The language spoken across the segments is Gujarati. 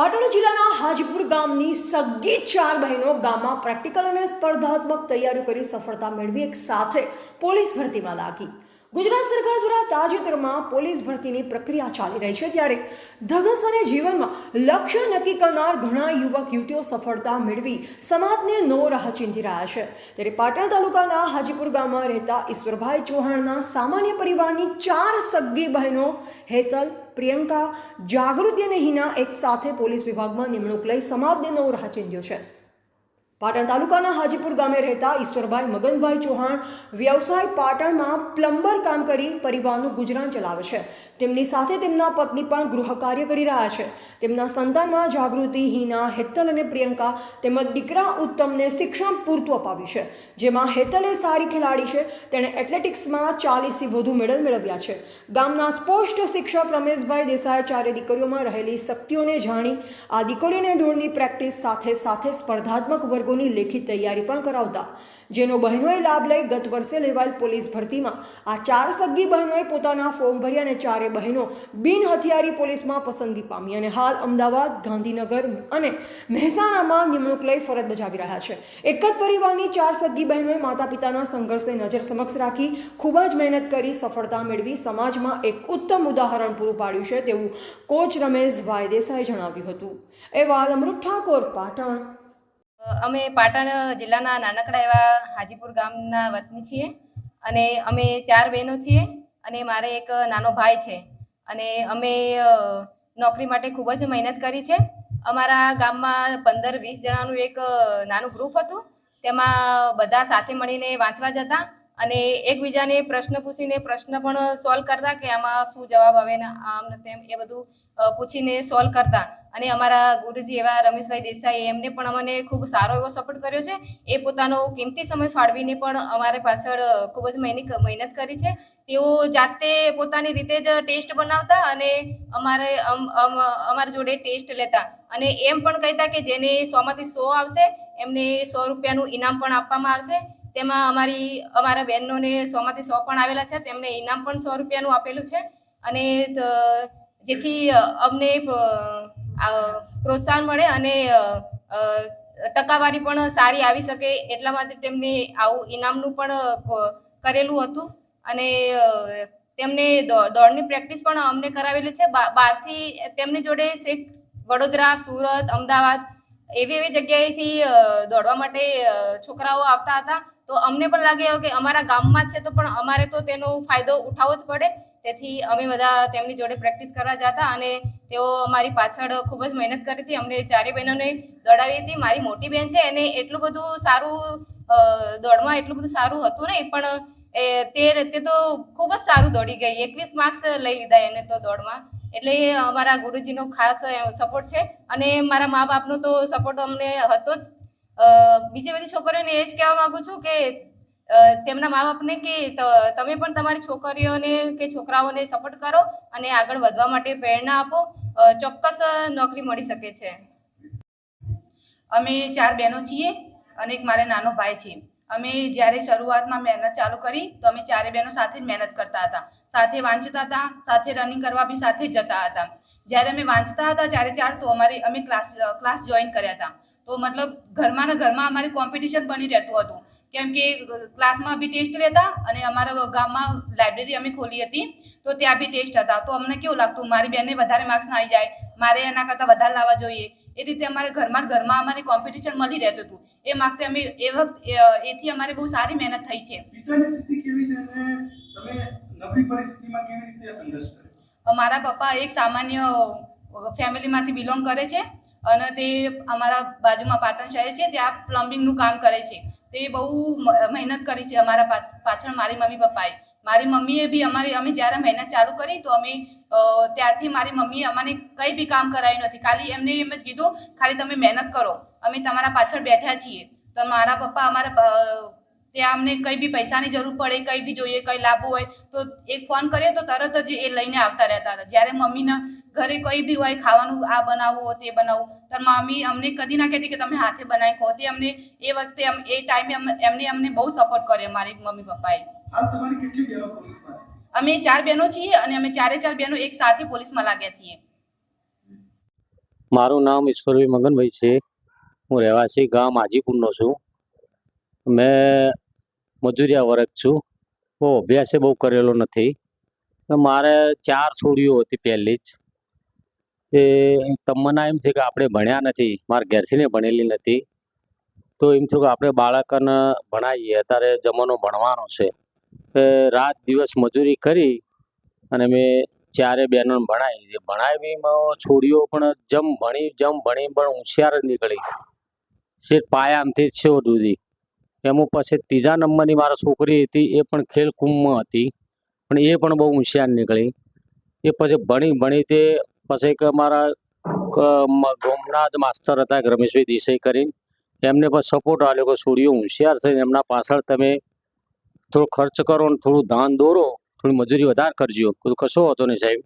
પાટણ જિલ્લાના હાજીપુર ગામની સગી ચાર બહેનો ગામમાં પ્રેક્ટિકલ અને સ્પર્ધાત્મક તૈયારીઓ કરી સફળતા મેળવી એક સાથે પોલીસ ભરતીમાં લાગી. ગુજરાત સરકાર દ્વારા તાજેતરમાં પોલીસ ભરતીની પ્રક્રિયા ચાલી રહી છે ત્યારે ધગસ અને જીવનમાં લક્ષ્ય નક્કી કરનાર ઘણા યુવક, યુવતીઓ સફળતા મેળવી સમાજને નો રાહ ચીંધી રહ્યા છે. ત્યારે પાટણ તાલુકાના હાજીપુર ગામમાં રહેતા ઈશ્વરભાઈ ચૌહાણના સામાન્ય પરિવારની ચાર સગ્ગી બહેનો હેતલ, પ્રિયંકા, જાગૃતિ અને હિના એક સાથે પોલીસ વિભાગમાં નિમણૂક લઈ સમાજને નવો રાહ ચીંધ્યો છે. પાટણ તાલુકાના હાજીપુર ગામે રહેતા ઈશ્વરભાઈ મગનભાઈ ચૌહાણ વ્યવસાય પાટણમાં પ્લમ્બર કામ કરી પરિવારનું ગુજરાન ચલાવે છે. તેમની સાથે તેમના પત્ની પણ ગૃહ કાર્ય કરી રહ્યા છે. તેમના સંતાનમાં જાગૃતિ, હિના, હેતલ અને પ્રિયંકા તેમજ દીકરા ઉત્તમને શિક્ષણ પૂરતું અપાવ્યું છે. જેમાં હેતલે સારી ખેલાડી છે. તેણે એથ્લેટિક્સમાં ચાલીસથી વધુ મેડલ મેળવ્યા છે. ગામના સ્પષ્ટ શિક્ષક રમેશભાઈ દેસાઈ ચારે દીકરીઓમાં રહેલી શક્તિઓને જાણી, આ દીકરીઓને દોડની પ્રેક્ટિસ સાથે સાથે સ્પર્ધાત્મક વર્ગોની લેખિત તૈયારી પણ કરાવતા. જેનો બહેનોએ લાભ લઈ ગત વર્ષે લેવાયેલ પોલીસ ભરતીમાં આ ચાર સગી બહેનોએ પોતાના ફોર્મ ભર્યા અને ચારે બહેનો બિન હથિયારી પોલીસમાં પસંદગી પામી અને હાલ અમદાવાદ, ગાંધીનગર અને મહેસાણામાં નિમણૂક લઈ ફરજ બજાવી રહ્યા છે. એક જ પરિવારની ચાર સગી બહેનોએ માતા પિતાના સંઘર્ષને નજર સમક્ષ રાખી ખૂબ જ મહેનત કરી સફળતા મેળવી સમાજમાં એક ઉત્તમ ઉદાહરણ પૂરું પાડ્યું છે તેવું કોચ રમેશ વાયદેસાએ જણાવ્યું હતું. એવા અમૃત ઠાકોર, પાટણ. અમે પાટણ જિલ્લાના નાનકડા એવા હાજીપુર ગામના વતની છીએ અને અમે ચાર બહેનો છીએ અને મારે એક નાનો ભાઈ છે. અને અમે નોકરી માટે ખૂબ જ મહેનત કરી છે. અમારા ગામમાં પંદર વીસ જણાનું એક નાનું ગ્રુપ હતું. તેમાં બધા સાથે મળીને વાંચવા જતા અને એકબીજાને પ્રશ્ન પૂછીને પ્રશ્ન પણ સોલ્વ કરતા કે આમાં શું જવાબ આવે ને આમ ને તેમ એ બધું પૂછીને સોલ્વ કરતા. અને અમારા ગુરુજી એવા રમેશભાઈ દેસાઈ એમને પણ અમને ખૂબ સારો એવો સપોર્ટ કર્યો છે. એ પોતાનો કિંમતી સમય ફાળવીને પણ અમારે પાછળ ખૂબ જ મહેનત કરી છે. તેઓ જાતે પોતાની રીતે જ ટેસ્ટ બનાવતા અને અમારે અમ- અમ- અમારી જોડે ટેસ્ટ લેતા. અને એમ પણ કહેતા કે જેને સોમાંથી સો આવશે, એમને સો રૂપિયાનું ઇનામ પણ આપવામાં આવશે. તેમાં અમારી, અમારા બહેનોને સોમાંથી સો પણ આવેલા છે. તેમને ઇનામ પણ સો રૂપિયાનું આપેલું છે. અને જેથી અમને પ્રોત્સાહન મળે અને ટકાવારી પણ સારી આવી શકે એટલા માટે તેમને આવું ઇનામનું પણ કરેલું હતું. અને તેમને દોડની પ્રેક્ટિસ પણ અમને કરાવેલી છે. બહારથી તેમની જોડે શેખ વડોદરા, સુરત, અમદાવાદ એવી એવી જગ્યાએથી દોડવા માટે છોકરાઓ આવતા હતા. તો અમને પણ લાગે કે અમારા ગામમાં છે તો પણ અમારે તો તેનો ફાયદો ઉઠાવવો જ પડે. તેથી અમે બધા તેમની જોડે પ્રેક્ટિસ કરવા જતા અને તેઓ અમારી પાછળ ખૂબ જ મહેનત કરી હતી. અમને ચારે બહેનોને દોડાવી હતી. મારી મોટી બહેન છે એને એટલું બધું સારું દોડમાં એટલું બધું સારું હતું નહીં, પણ એ તે તે તો ખૂબ જ સારું દોડી ગઈ. એકવીસ માર્ક્સ લઈ લીધા એને તો દોડમાં. એટલે એ અમારા ગુરુજીનો ખાસ સપોર્ટ છે અને મારા મા બાપનો તો સપોર્ટ અમને હતો જ. બીજી બધી છોકરીઓને એ જ કહેવા માગું છું કે તેમના મા બાપને કે તમે પણ તમારી છોકરીઓને કે છોકરાઓને સપોર્ટ કરો અને આગળ વધવા માટે પ્રેરણા આપો ચોક્કસ નોકરી મળી શકે છે. અમે ચાર બહેનો છીએ અને એક મારે નાનો ભાઈ છે. અમે જ્યારે શરૂઆતમાં મહેનત ચાલુ કરી તો અમે ચારે બહેનો સાથે જ મહેનત કરતા હતા. સાથે વાંચતા હતા, સાથે રનિંગ કરવા બી સાથે જ જતા હતા. જ્યારે અમે વાંચતા હતા, ચારે ચાર, તો અમારે, અમે ક્લાસ ક્લાસ જોઈન કર્યા હતા. તો મતલબ ઘરમાં ને ઘરમાં અમારી કોમ્પિટિશન બની રહેતું હતું. કેમ કે ક્લાસમાં બી ટેસ્ટ લેતા અને અમારા ગામમાં લાઇબ્રેરી અમે ખોલી હતી તો ત્યાં બી ટેસ્ટ હતા. તો અમને કેવું લાગતું મારી બેનને વધારે માર્ક્સ ના આવી જાય મારે એના કરતાં વધારે લાવવા જોઈએ. એ રીતે અમારે ઘરમાં ઘરમાં અમારે કોમ્પિટિશન મળી રહેતું હતું. એ માગતે અમે એ વખત એથી અમારે બહુ સારી મહેનત થઈ છે. પિતાની સ્થિતિ કેવી છે અને તમે નબળી પરિસ્થિતિમાં કેવી રીતે સંઘર્ષ કર્યો? મારા પપ્પા એક સામાન્ય ફેમિલીમાંથી બિલોંગ કરે છે અને તે અમારા બાજુમાં પાટણ શહેર છે ત્યાં પ્લમ્બિંગનું કામ કરે છે. તે બહુ મહેનત કરી છે અમારા પાછળ મારી મમ્મી પપ્પાએ. મારી મમ્મીએ બી અમારી, અમે જ્યારે મહેનત ચાલુ કરી તો અમે ત્યારથી મારી મમ્મીએ અમને કંઈ બી કામ કરાવ્યું નથી. ખાલી એમને એમ જ કીધું, ખાલી તમે મહેનત કરો. અમે તમારા પાછળ બેઠા છીએ. તો મારા પપ્પા અમારા ત્યાં અમને કંઈ બી પૈસાની જરૂર પડે, કંઈ બી જોઈએ, કંઈ લાવવું હોય, તો એક ફોન કરીએ તો તરત જ એ લઈને આવતા રહેતા હતા. જ્યારે મમ્મીના ઘરે કંઈ બી હોય, ખાવાનું આ બનાવવું, તે બનાવવું તો મામી અમને કદી ના કહેતી કે તમે હાથે બનાવી કહો તે અમને એ વખતે એ ટાઈમે એમને અમને બહુ સપોર્ટ કર્યો મારી મમ્મી પપ્પાએ અમે ચાર બહેનો છીએ અને અમે ચારે ચાર બહેનો એક સાથે પોલીસમાં લાગ્યા છીએ મારું નામ ઈશ્વરભાઈ મગનભાઈ છે. હું રહેવાસી ગામ હાજીપુરનો છું. મેં મજૂરિયા વર્ગ છું. બહુ અભ્યાસે બહુ કરેલો નથી. તો મારે ચાર છોડીઓ હતી પહેલી જ. તે તમને એમ છે કે આપણે ભણ્યા નથી, મારા ઘેરથીને ભણેલી નથી. તો એમ થયું કે આપણે બાળકોને ભણાવીએ અત્યારે જમાનો ભણવાનો છે. રાત દિવસ મજૂરી કરી અને મેં ચારે બહેનોને ભણાવી. ભણાવીમાં છોડીઓ પણ જમ ભણી જમ ભણી, પણ હોશિયાર જ નીકળી. શેઠ પાયામથી જ છે સુધી. એમાં પછી ત્રીજા નંબરની મારા છોકરી હતી, એ પણ ખેલકુંભમાં હતી. પણ એ પણ બહુ હોશિયાર નીકળી. એ પછી ભણી ભણી તે પછી એક મારા ગોમના જ માસ્તર હતા રમેશભાઈ દેસાઈ કરીને. એમને પણ સપોર્ટ આવ્યો કે સૂર્યો હોશિયાર છે ને એમના પાછળ તમે થોડો ખર્ચ કરો ને થોડું ધાન દોરો, થોડી મજૂરી વધારે કરજો. કીધું કશો હતો નહીં સાહેબ.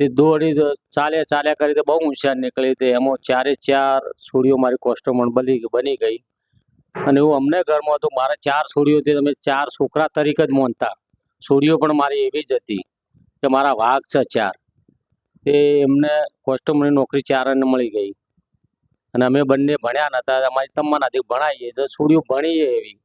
તે દોડી ચાલ્યા ચાલ્યા કરી બહુ હોશિયાર નીકળી તે. એમાં ચારે ચાર સૂર્યો મારી કોસ્ટમર બની બની ગઈ. અને હું અમને ઘરમાં હતું મારા ચાર સૂર્યો તે તમે ચાર છોકરા તરીકે જ માનતા. સૂર્યો પણ મારી એવી જ હતી કે મારા વાઘ છે ચાર. તે એમને કોસ્ટમની નોકરી ચારને મળી ગઈ. અને અમે બંને ભણ્યા નતા, અમારી તમ્મનાથી ભણાવીએ તો છોડીઓ ભણીએ એવી.